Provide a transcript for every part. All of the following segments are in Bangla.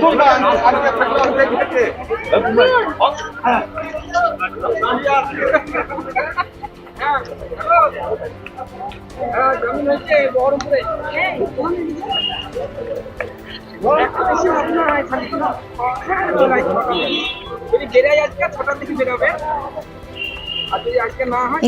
তোমরা আজকে পেট্রোল দেখেছে হ্যাঁ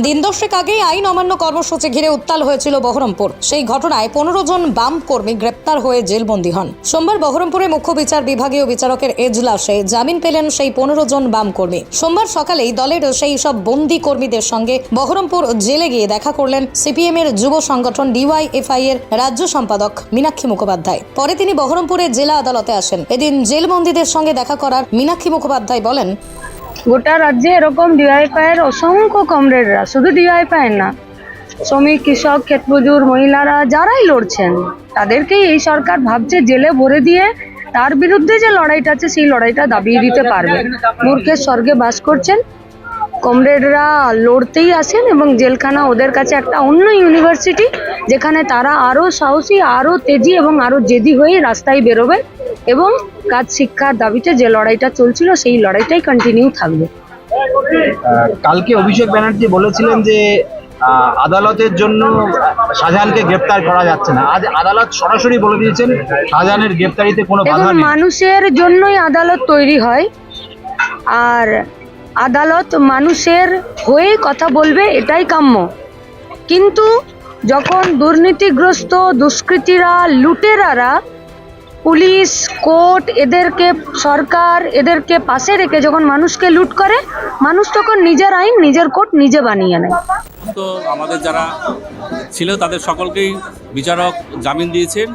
দিন দশেক আগেই আইন অমান্য কর্মসূচি ঘিরে উত্তাল হয়েছিল বহরমপুর। সেই ঘটনায় পনেরো জন বাম কর্মী গ্রেপ্তার হয়ে জেলবন্দী হন। সোমবার বহরমপুরে মুখ্য বিচার বিভাগীয় বিচারকের এজলাসে জামিন পেলেন সেই পনেরো জন বাম কর্মী। সোমবার সকালেই দলের সেই সব বন্দি কর্মীদের সঙ্গে বহরমপুর জেলে গিয়ে দেখা করলেন সিপিএম এর যুব সংগঠন ডিওয়াইএফআই এর রাজ্য সম্পাদক মীনাক্ষী মুখোপাধ্যায়। পরে তিনি বহরমপুরে জেলা আদালতে আসেন। এদিন জেলবন্দীদের সঙ্গে দেখা করার মীনাক্ষী মুখোপাধ্যায় বলেন গোটা রাজ্যে এরকম ডিওয়াইফাইয়ের অসংখ্য কমরেডরা শুধু ডিওয়াইফাইয়ের না, শ্রমিক, কৃষক ক্ষেতমজুর মহিলারা, যারাই লড়ছেন, তাদেরকেই এই সরকার ভাবছে জেলে ভরে দিয়ে তার বিরুদ্ধে যে লড়াইটা আছে, সেই লড়াইটা দাবিয়ে দিতে পারবে। মূর্খের স্বর্গে বাস করছেন কমরেডরা লড়তেই আসেন এবং জেলখানা ওদের কাছে একটা অন্য ইউনিভার্সিটি যেখানে তারা আরও সাহসী আরও তেজি এবং আরও জেদি হয়ে রাস্তায় বেরোবে এবং কাজ শিক্ষার দাবিতে যে লড়াইটা চলছিল সেই লড়াইটাই কন্টিনিউ থাকবে। কালকে অভিষেক ব্যানার্জি বলেছিলেন যে আদালতের জন্য শাহজাহানকে গ্রেপ্তার করা যাচ্ছে না। আজ আদালত সরাসরি বলে দিয়েছেন শাহজাহানের গ্রেপ্তারিতে কোনো বাধা নেই। মানুষের জন্যই আদালত তৈরি হয়। আর আদালত মানুষের হয়ে কথা বলবে এটাই কাম্য। কিন্তু যখন দুর্নীতিগ্রস্ত দুষ্কৃতীরা লুটেরারা পুলিশ কোর্ট এদেরকে সরকার এদেরকে পাশে রেখে যখন মানুষকে লুট করে মানুষ তখন নিজের আইন নিজের কোর্ট নিজে বানিয়ে নেয়। তো আমাদের যারা ছিল তাদের সকলকেই বিচারক জামিন দিয়েছেন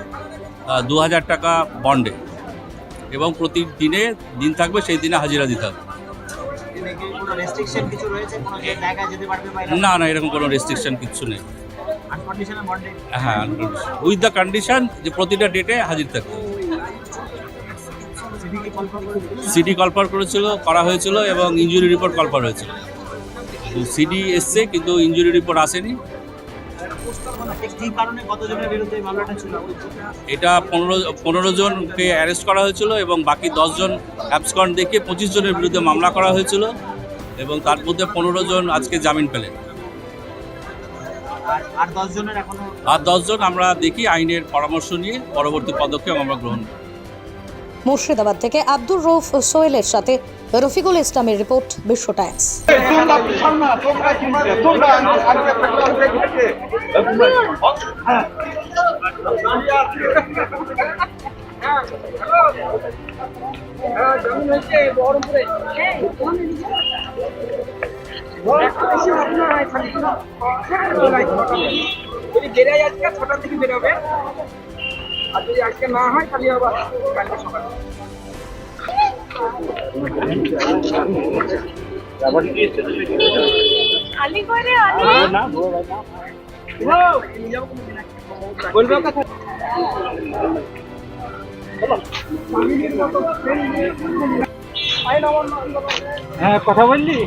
দু হাজার টাকা বন্ডে। এবং প্রতিদিনে দিন থাকবে সেই দিনে হাজিরা দিতে হবে। কোনো রেস্ট্রিকশন কিছু রয়েছে কোনো যে জায়গায় যেতে পারবে বা না না এরকম কোনো রেস্ট্রিকশন কিছু নেই। হ্যাঁ উইথ দ্য কন্ডিশন যে প্রতিটা ডেটে হাজির থাকতে সিডি কলপার করেছিল, করা হয়েছিল এবং ইঞ্জুরি রিপোর্ট কলপার হয়েছিল। সিডি এসছে কিন্তু ইঞ্জুরি রিপোর্ট আসেনি। এটা পনেরো পনেরো জনকে অ্যারেস্ট করা হয়েছিল এবং বাকি দশজন অ্যাবসকন দেখে পঁচিশ জনের বিরুদ্ধে মামলা করা হয়েছিল এবং তার মধ্যে পনেরো জন আজকে জামিন পেলেন। আর দশজন আমরা দেখি আইনের পরামর্শ নিয়ে পরবর্তী পদক্ষেপ আমরা গ্রহণ করি মুর্শিদাবাদ থেকে আব্দুর রৌফ সোহেলের সাথে রফিকুল ইসলামের রিপোর্ট বিশ্ব টাইমস। দেখেছে হ্যাঁ। বেরোবে আর যদি আজকে না হয় তাহলে আবার কালকে সকালে। বলব কথা। হ্যাঁ কথা বললি?